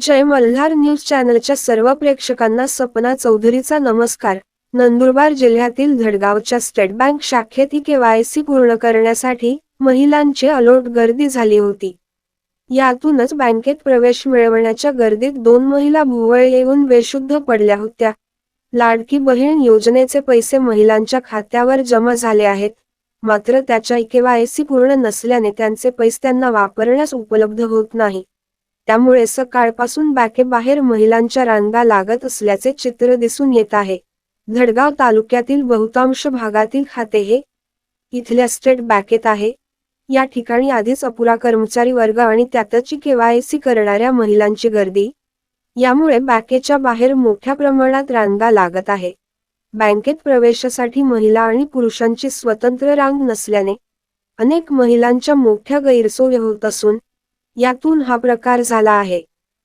जय Malhar news चॅनलच्या सर्व प्रेक्षकांना सपना चौधरीचा नमस्कार. नंदुरबार जिल्ह्यातील धडगावच्या स्टेट बँक शाखेत ही केवायसी पूर्ण करण्यासाठी महिलांची अलोट गर्दी झाली होती. यातूनच बँकेत प्रवेश मिळवण्याच्या गर्दीत दोन महिला भुवळ येऊन बेशुद्ध पडल्या होत्या. लाडकी बहीण योजनेचे पैसे महिलांच्या खात्यावर जमा झाले आहेत. मात्र त्याच्या केवायसी पूर्ण नसल्याने त्यांचे पैसे त्यांना वापरण्यास उपलब्ध होत नाही. त्यामुळे सकाळपासून बॅकेबाहेर महिलांच्या रांगा लागत असल्याचे चित्र दिसून येत आहे. धडगाव तालुक्यातील बहुतांश भागातील खाते हे इथल्या स्टेट बँकेत आहे. या ठिकाणी आधीच अपुरा कर्मचारी वर्ग आणि त्यातची केवायसी करणाऱ्या महिलांची गर्दी. यामुळे बँकेच्या बाहेर मोठ्या प्रमाणात रांगा लागत आहे. बँकेत प्रवेशासाठी महिला आणि पुरुषांची स्वतंत्र रांग नसल्याने अनेक महिलांच्या मोठ्या गैरसोय होत असून यातून हा प्रकार झाला आहे.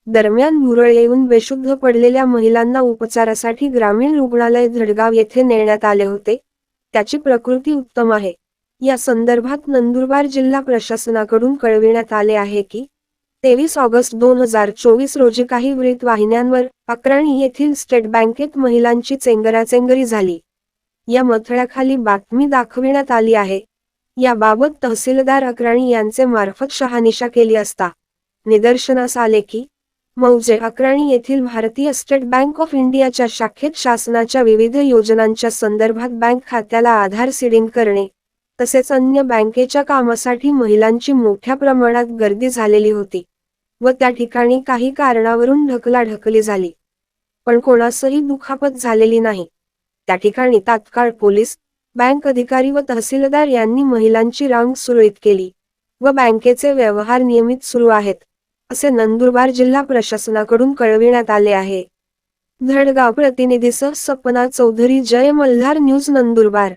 दरम्यान मुरळ येऊन बेशुद्ध पडलेल्या महिलांना उपचारासाठी ग्रामीण रुग्णालय धडगाव येथे नेण्यात आले होते. त्याची प्रकृती उत्तम आहे. या संदर्भात नंदुरबार जिल्हा प्रशासनाकडून कळविण्यात आले आहे की तेवीस ऑगस्ट दोन हजार चोवीस रोजी काही वृत्त वाहिन्यांवर अक्राणी येथील स्टेट बँकेत महिलांची चेंगराचेंगरी झाली. या मथळ्याखाली बातमी दाखविण्यात आली आहे. याबाबत तहसीलदार अक्राणी यांचे मार्फत शहानिशा केली असता निदर्शनास आले की मौजे अक्राणी येथील भारतीय स्टेट बँक ऑफ इंडियाच्या शाखेत शासनाच्या विविध योजनांच्या संदर्भात बँक खात्याला आधार सिडिंग करणे तसेच अन्य बँकेच्या कामासाठी महिलांची मोठ्या प्रमाणात गर्दी झालेली होती व त्या ठिकाणी काही कारणावरून ढकलाढकली झाली. पण कोणासही दुखापत झालेली नाही. त्या ठिकाणी तात्काळ पोलीस बँक अधिकारी व तहसीलदार यांनी महिलांची रांग सुरळीत केली व बँकेचे व्यवहार नियमित सुरू आहेत असे नंदुरबार जिल्हा प्रशासनाकडून कळविण्यात आले आहे. धडगाव प्रतिनिधीसह सपना चौधरी जय मल्हार न्यूज नंदुरबार.